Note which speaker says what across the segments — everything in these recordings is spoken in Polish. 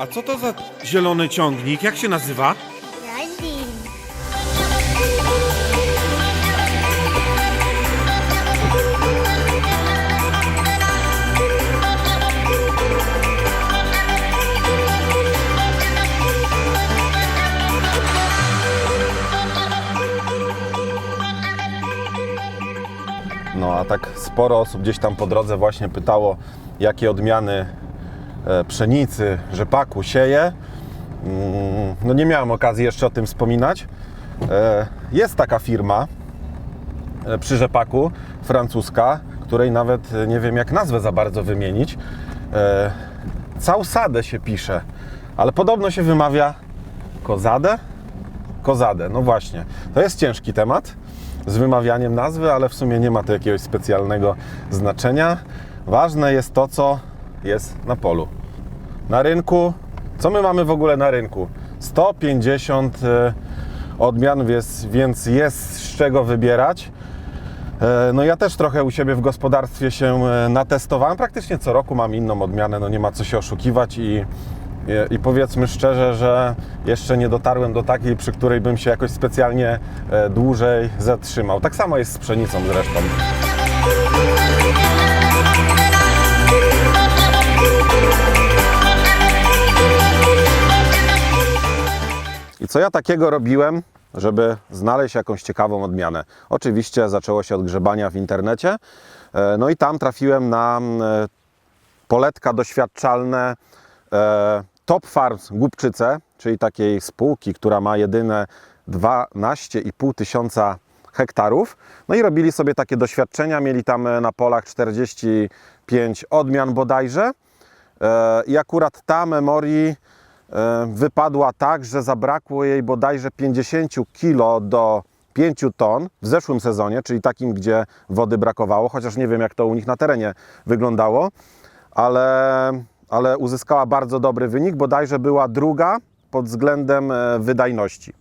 Speaker 1: A co to za zielony ciągnik? Jak się nazywa?
Speaker 2: Radin.
Speaker 3: No a tak sporo osób gdzieś tam po drodze właśnie pytało, jakie odmiany pszenicy, rzepaku sieje. Mm, No nie miałem okazji jeszcze o tym wspominać. E, Jest taka firma e, przy rzepaku, francuska, której nawet e, nie wiem jak nazwę za bardzo wymienić. E, Causade się pisze, ale podobno się wymawia Kozade? Kozadę, no właśnie. To jest ciężki temat z wymawianiem nazwy, ale w sumie nie ma to jakiegoś specjalnego znaczenia. Ważne jest to, co jest na polu. Na rynku, co my mamy w ogóle na rynku? 150 e, odmian, więc, więc jest z czego wybierać. E, No ja też trochę u siebie w gospodarstwie się e, natestowałem. Praktycznie co roku mam inną odmianę, no nie ma co się oszukiwać i, i, powiedzmy szczerze, że jeszcze nie dotarłem do takiej, przy której bym się jakoś specjalnie dłużej zatrzymał. Tak samo jest z pszenicą zresztą. Co ja takiego robiłem, żeby znaleźć jakąś ciekawą odmianę? Oczywiście zaczęło się od grzebania w internecie, e, no i tam trafiłem na e, poletka doświadczalne e, Top Farms Głupczyce, czyli takiej spółki, która ma jedyne 12,5 tysiąca hektarów. No i robili sobie takie doświadczenia, mieli tam na polach 45 odmian bodajże. I akurat ta memorii wypadła tak, że zabrakło jej bodajże 50 kg do 5 ton w zeszłym sezonie, czyli takim, gdzie wody brakowało, chociaż nie wiem jak to u nich na terenie wyglądało, ale, ale uzyskała bardzo dobry wynik, bodajże była druga pod względem e, wydajności.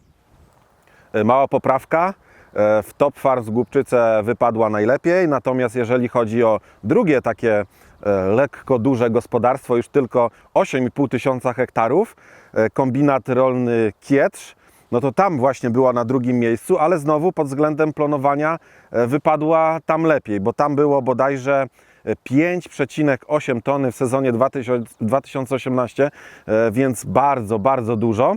Speaker 3: E, Mała poprawka. e, W Top Farms Głupczyce wypadła najlepiej, natomiast jeżeli chodzi o drugie takie e, lekko duże gospodarstwo, już tylko 8,5 tysiąca hektarów, e, kombinat rolny Kietrz, no to tam właśnie była na drugim miejscu, ale znowu pod względem planowania e, wypadła tam lepiej, bo tam było bodajże e, 5,8 tony w sezonie 2000 2018, e, więc bardzo, bardzo dużo.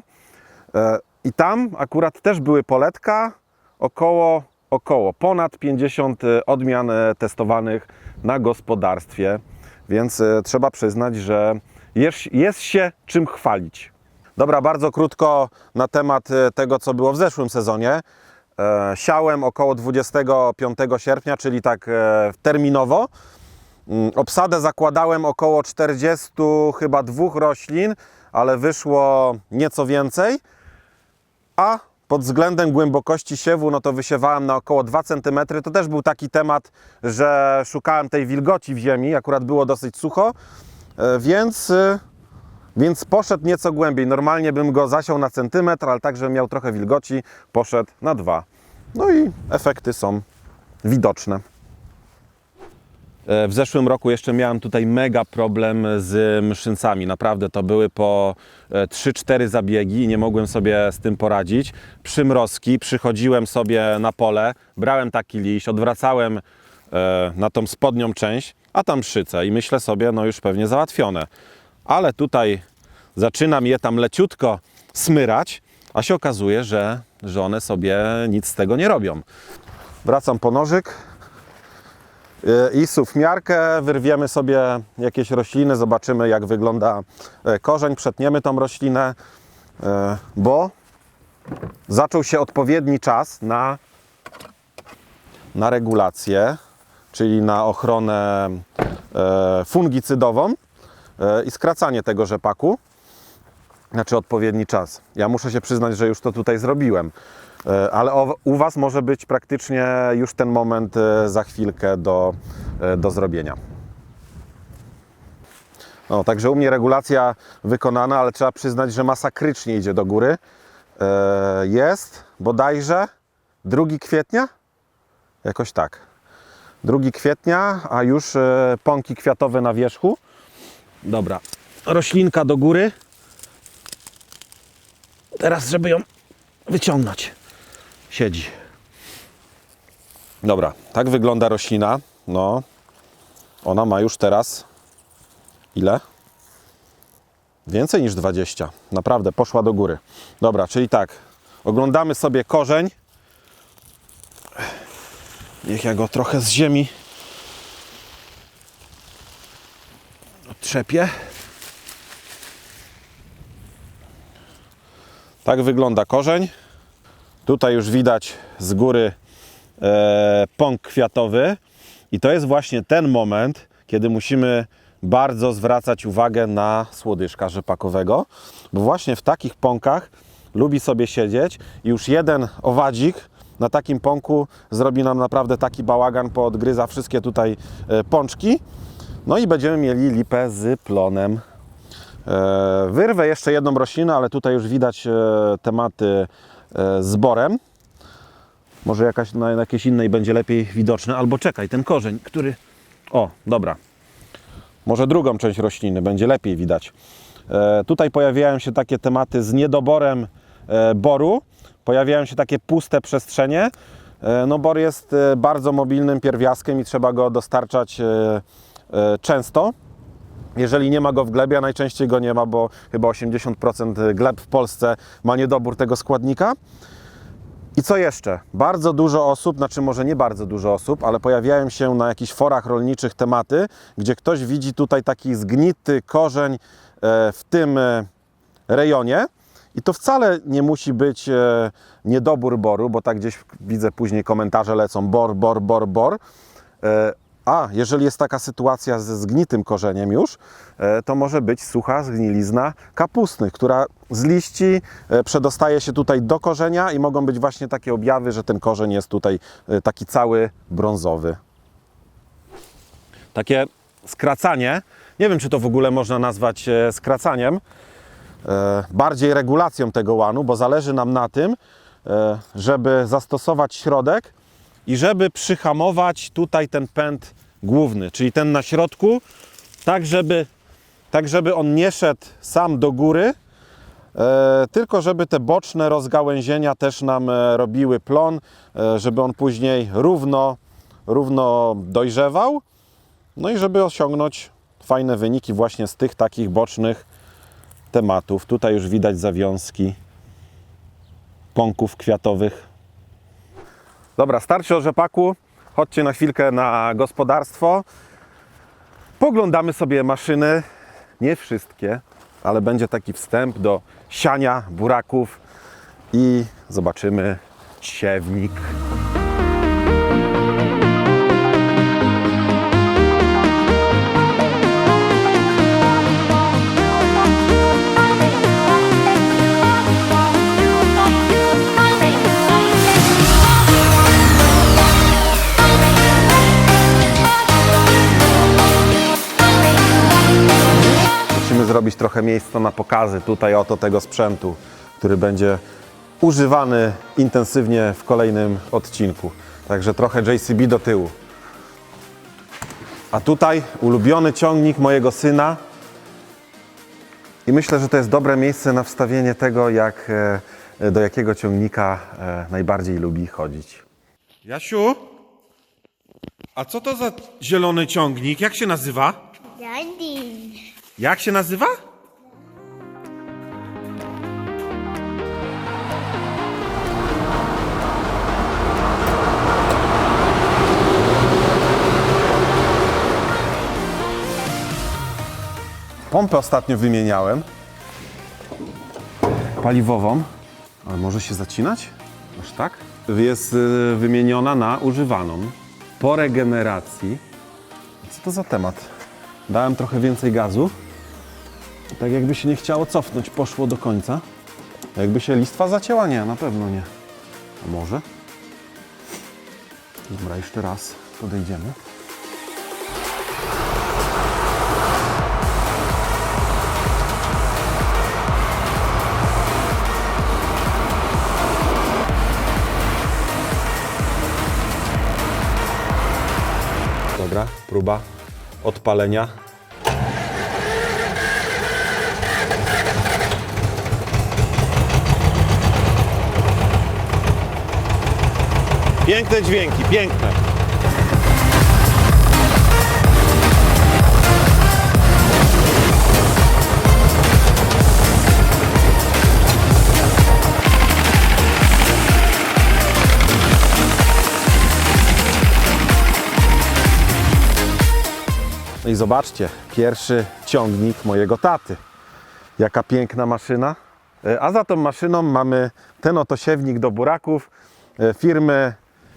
Speaker 3: E, I tam akurat też były poletka, około, około ponad 50 odmian e, testowanych na gospodarstwie, więc e, trzeba przyznać, że jest, się czym chwalić. Dobra, bardzo krótko na temat e, tego, co było w zeszłym sezonie. E, Siałem około 25 sierpnia, czyli tak terminowo. Mm, Obsadę zakładałem około 40 chyba dwóch roślin, ale wyszło nieco więcej. A pod względem głębokości siewu, no to wysiewałem na około 2 cm. To też był taki temat, że szukałem tej wilgoci w ziemi, akurat było dosyć sucho, e, więc, e, więc poszedł nieco głębiej. Normalnie bym go zasiął na centymetr, ale tak, żebym miał trochę wilgoci, poszedł na 2. No i efekty są widoczne. E, W zeszłym roku jeszcze miałem tutaj mega problem z mszyncami. Naprawdę to były po e, 3-4 zabiegi i nie mogłem sobie z tym poradzić. Przymrozki, przychodziłem sobie na pole, brałem taki liść, odwracałem e, na tą spodnią część, a tam szyce i myślę sobie, no już pewnie załatwione. Ale tutaj zaczynam je tam leciutko smyrać, a się okazuje, że, że one sobie nic z tego nie robią. Wracam po nożyk, i sufmiarkę, wyrwiemy sobie jakieś rośliny, zobaczymy jak wygląda e, korzeń, przetniemy tą roślinę, e, bo zaczął się odpowiedni czas na, na regulację, czyli na ochronę e, fungicydową e, i skracanie tego rzepaku. Znaczy odpowiedni czas. Ja muszę się przyznać, że już to tutaj zrobiłem. E, Ale u Was może być praktycznie już ten moment e, za chwilkę do, e, do zrobienia. No, także u mnie regulacja wykonana, ale trzeba przyznać, że masakrycznie idzie do góry. Jest bodajże 2 kwietnia? Jakoś tak. 2 kwietnia, a już pąki kwiatowe na wierzchu. Dobra, roślinka do góry. Teraz, żeby ją wyciągnąć. Siedzi. Dobra, tak wygląda roślina. No, ona ma już teraz ile? Więcej niż 20. Naprawdę, poszła do góry. Dobra, czyli tak, oglądamy sobie korzeń. Niech ja go trochę z ziemi otrzepię. Tak wygląda korzeń. Tutaj już widać z góry e, pąk kwiatowy. I to jest właśnie ten moment, kiedy musimy bardzo zwracać uwagę na słodyżka rzepakowego, bo właśnie w takich pąkach lubi sobie siedzieć i już jeden owadzik na takim pąku zrobi nam naprawdę taki bałagan, poodgryza wszystkie tutaj e, pączki. No i będziemy mieli lipę z plonem. E, Wyrwę jeszcze jedną roślinę, ale tutaj już widać e, tematy e, z borem. Może jakaś na jakiejś innej będzie lepiej widoczne. Albo czekaj, ten korzeń, który... O, dobra. Może drugą część rośliny będzie lepiej widać. E, tutaj pojawiają się takie tematy z niedoborem e, boru. Pojawiają się takie puste przestrzenie. No bor jest bardzo mobilnym pierwiastkiem i trzeba go dostarczać często. Jeżeli nie ma go w glebie, a najczęściej go nie ma, bo chyba 80% gleb w Polsce ma niedobór tego składnika. I co jeszcze? Bardzo dużo osób, znaczy może nie bardzo dużo osób, ale pojawiają się na jakichś forach rolniczych tematy, gdzie ktoś widzi tutaj taki zgnity korzeń e, w tym e, rejonie. I to wcale nie musi być e, niedobór boru, bo tak gdzieś widzę później komentarze lecą bor, bor, bor, bor. A jeżeli jest taka sytuacja ze zgnitym korzeniem już, e, to może być sucha zgnilizna kapustny, która z liści e, przedostaje się tutaj do korzenia i mogą być właśnie takie objawy, że ten korzeń jest tutaj e, taki cały brązowy. Takie skracanie, nie wiem czy to w ogóle można nazwać skracaniem, bardziej regulacją tego łanu, bo zależy nam na tym, żeby zastosować środek i żeby przyhamować tutaj ten pęd główny, czyli ten na środku, tak żeby, tak żeby on nie szedł sam do góry, e, tylko żeby te boczne rozgałęzienia też nam e, robiły plon, e, żeby on później równo, równo dojrzewał, no i żeby osiągnąć fajne wyniki właśnie z tych takich bocznych tematów. Tutaj już widać zawiązki pąków kwiatowych. Dobra, starczy o rzepaku. Chodźcie na chwilkę na gospodarstwo. Poglądamy sobie maszyny. Nie wszystkie, ale będzie taki wstęp do siania buraków i zobaczymy siewnik. Zrobić trochę miejsca na pokazy tutaj oto tego sprzętu, który będzie używany intensywnie w kolejnym odcinku. Także trochę JCB do tyłu. A tutaj ulubiony ciągnik mojego syna. I myślę, że to jest dobre miejsce na wstawienie tego, jak, e, do jakiego ciągnika e, najbardziej lubi chodzić.
Speaker 1: Jasiu? A co to za zielony ciągnik? Jak się nazywa?
Speaker 2: Daddy.
Speaker 1: Jak się nazywa?
Speaker 3: Pompę ostatnio wymieniałem. Paliwową. Ale może się zacinać? Aż tak? Jest y, wymieniona na używaną. Po regeneracji. Co to za temat? Dałem trochę więcej gazu. Tak jakby się nie chciało cofnąć, poszło do końca. Jakby się listwa zacięła? Nie, na pewno nie. A może? Dobra, jeszcze raz podejdziemy. Dobra, próba odpalenia. Piękne dźwięki, piękne. No i zobaczcie, pierwszy ciągnik mojego taty. Jaka piękna maszyna. E, A za tą maszyną mamy ten oto siewnik do buraków e, firmy,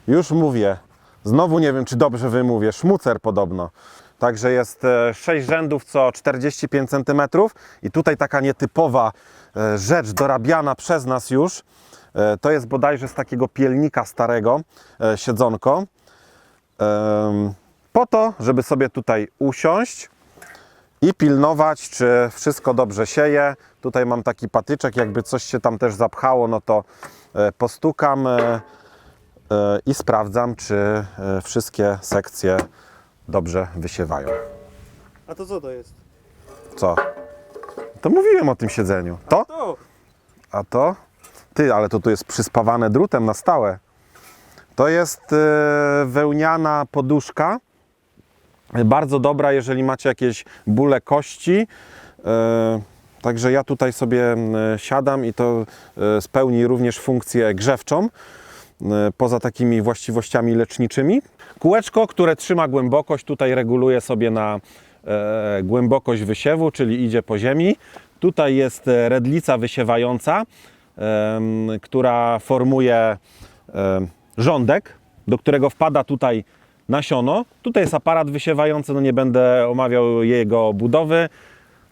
Speaker 3: już mówię, znowu nie wiem czy dobrze wymówię, Szmucer podobno. Także jest 6 rzędów co 45 cm i tutaj taka nietypowa e, rzecz dorabiana przez nas już. E, To jest bodajże z takiego pielnika starego e, siedzonko. Po to, żeby sobie tutaj usiąść i pilnować, czy wszystko dobrze sieje. Tutaj mam taki patyczek, jakby coś się tam też zapchało, no to e, postukam e, e, i sprawdzam, czy e, wszystkie sekcje dobrze wysiewają.
Speaker 2: A to co to jest?
Speaker 3: Co? To mówiłem o tym siedzeniu. To?
Speaker 2: To!
Speaker 3: A to? Ty, ale to tu jest przyspawane drutem na stałe. To jest e, wełniana poduszka. E, Bardzo dobra, jeżeli macie jakieś bóle kości. E, Także ja tutaj sobie m, siadam i to e, spełni również funkcję grzewczą, e, poza takimi właściwościami leczniczymi. Kółeczko, które trzyma głębokość, tutaj reguluje sobie na e, głębokość wysiewu, czyli idzie po ziemi. Tutaj jest e, redlica wysiewająca, em, która formuje em, rządek, do którego wpada tutaj nasiono. Tutaj jest aparat wysiewający, no nie będę omawiał jego budowy.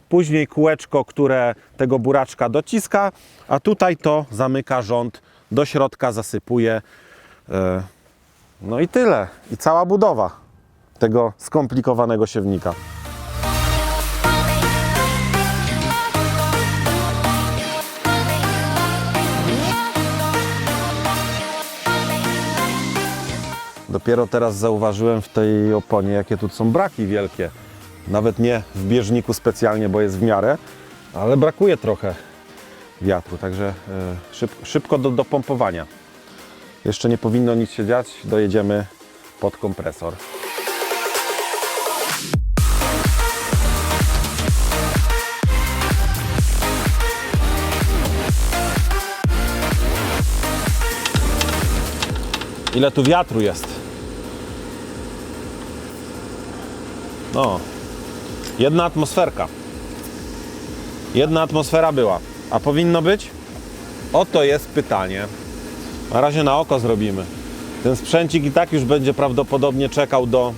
Speaker 3: Później kółeczko, które tego buraczka dociska, a tutaj to zamyka rząd, do środka zasypuje. E, No i tyle. I cała budowa tego skomplikowanego siewnika. Dopiero teraz zauważyłem w tej oponie, jakie tu są braki wielkie. Nawet nie w bieżniku specjalnie, bo jest w miarę, ale brakuje trochę wiatru, także e, szyb, szybko do, do pompowania. Jeszcze nie powinno nic się dziać, dojedziemy pod kompresor. Ile tu wiatru jest? No, jedna atmosferka. Jedna atmosfera była. A powinno być? Oto jest pytanie. Na razie na oko zrobimy. Ten sprzęcik i tak już będzie prawdopodobnie czekał do,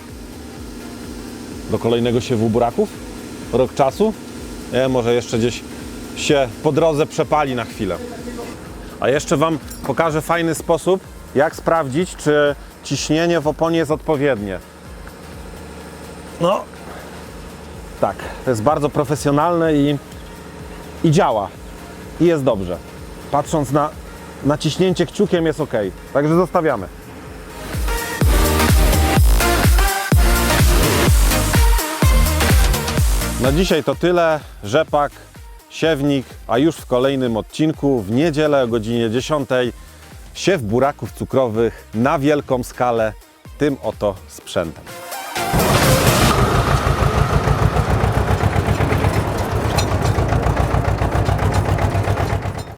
Speaker 3: do kolejnego siewu buraków. Rok czasu. Nie, może jeszcze gdzieś się po drodze przepali na chwilę. A jeszcze Wam pokażę fajny sposób, jak sprawdzić, czy ciśnienie w oponie jest odpowiednie. No, tak, to jest bardzo profesjonalne i, i działa. I jest dobrze. Patrząc na, na ciśnięcie kciukiem jest ok. Także zostawiamy. Na dzisiaj to tyle. Rzepak, siewnik, a już w kolejnym odcinku w niedzielę o godzinie 10 siew buraków cukrowych na wielką skalę tym oto sprzętem.